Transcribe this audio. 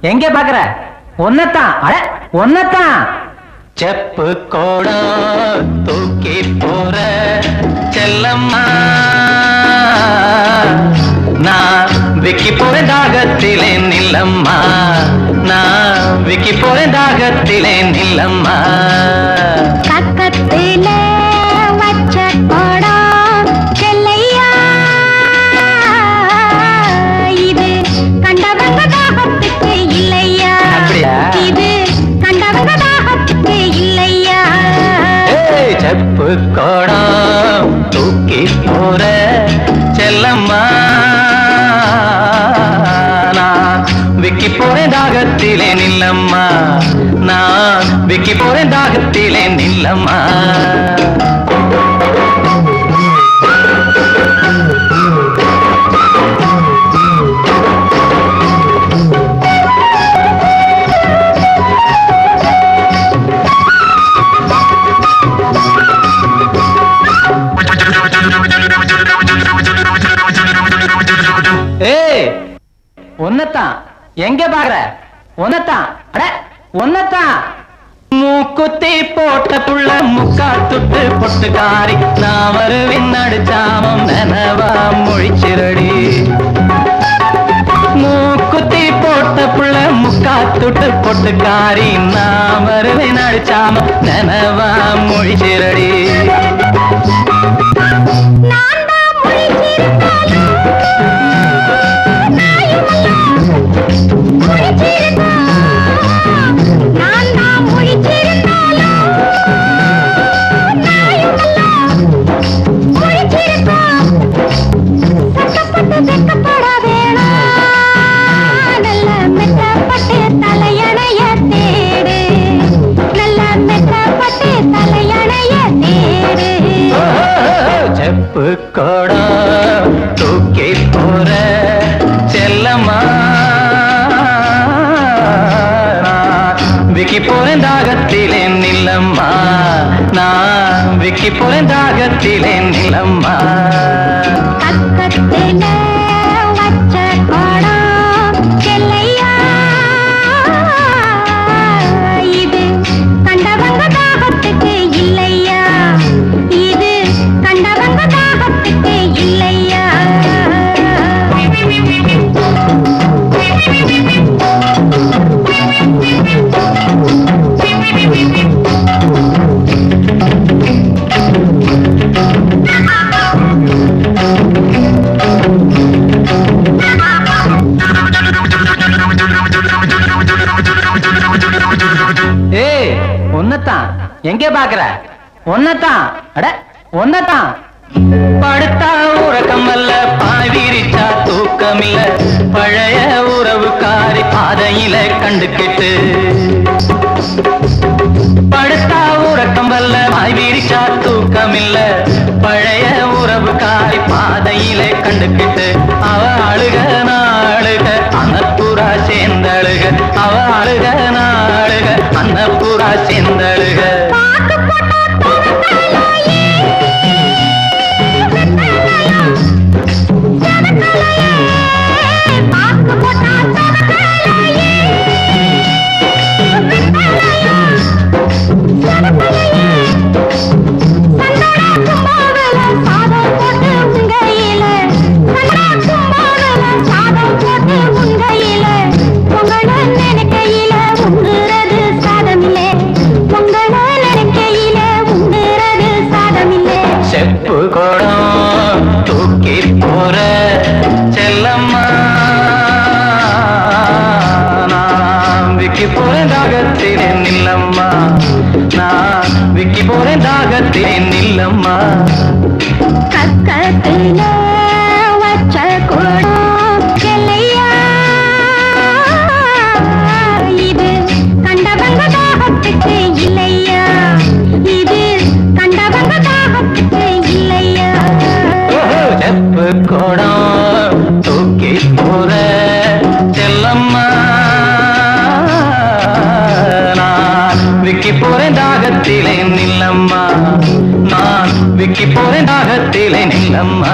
எங்க பாக்குற ஒன்னத்தான். அட ஒன்னத்தான். செப்பு கோடா தூக்கி போற செல்லம்மா. நான் விக்கி போறேன் தாகத்திலே நில்லம்மா. நான் விக்கி போறேன் தாகத்திலே நில்லம்மா. செப்பு கோடம் தூக்கி போற செல்லம்மா. நான் விக்கி போறேன் தாகத்திலே நில்லம்மா. நான் விக்கி போறேன் தாகத்திலே நில்லம்மா. உன்னத்தான் எங்க பாக்குற? உன்னத்தான் அட ஒன்னத்தான் மூக்குத்தி போட்ட புள்ள முக்கா துட்டு பொட்டுக்காரி நான் வருவின் நடுச்சாமம் நனவா மொழிச்சிரடி. மூக்குத்தி போட்ட புள்ள முக்கா துட்டு பொட்டுக்காரி நான் வருவின் நடுச்சாமம் நனவா மொழிச்சிரடி. நான் கொடா தூக்கி போற செல்லம்மா. விக்கி போறேன் தாகத்திலே நில்லம்மா நான் விக்கி போறேன் தாகத்திலே நில்லம்மா ஏய் ஒன்னத்தான் எங்கே பாக்குற ஒன்னத்தான் அட ஒன்னத்தான் படுத்தா உறக்கமல்ல அல்ல பாய் விரிச்சா தூக்கமில்ல. பழைய உறவுக்காரி பாதையில கண்டு கெட்டு. படுத்தா உறக்கம் வல்ல பாய் விரிச்சா தூக்கமில்ல. பழைய உறவுக்காரி பாதையில கண்டு கெட்டு. அவ அழுக நாளுக அன்னப்புறா சேர்ந்தழுக. அவ அழுக அன்னப்புறா தூக்கி போற செல்லம்மா. நான் விக்கி போறேன் தாகத்திலே நில்லம்மா. நான் விக்கி போறேன் தாகத்திலே நில்லம்மா. கக்கத்துல குடம் தூக்கி போற செல்லம்மா. நான் விக்கி போறேன் தாகத்திலே நில்லம்மா. நான் விக்கி போறேன் தாகத்திலே நில்லம்மா.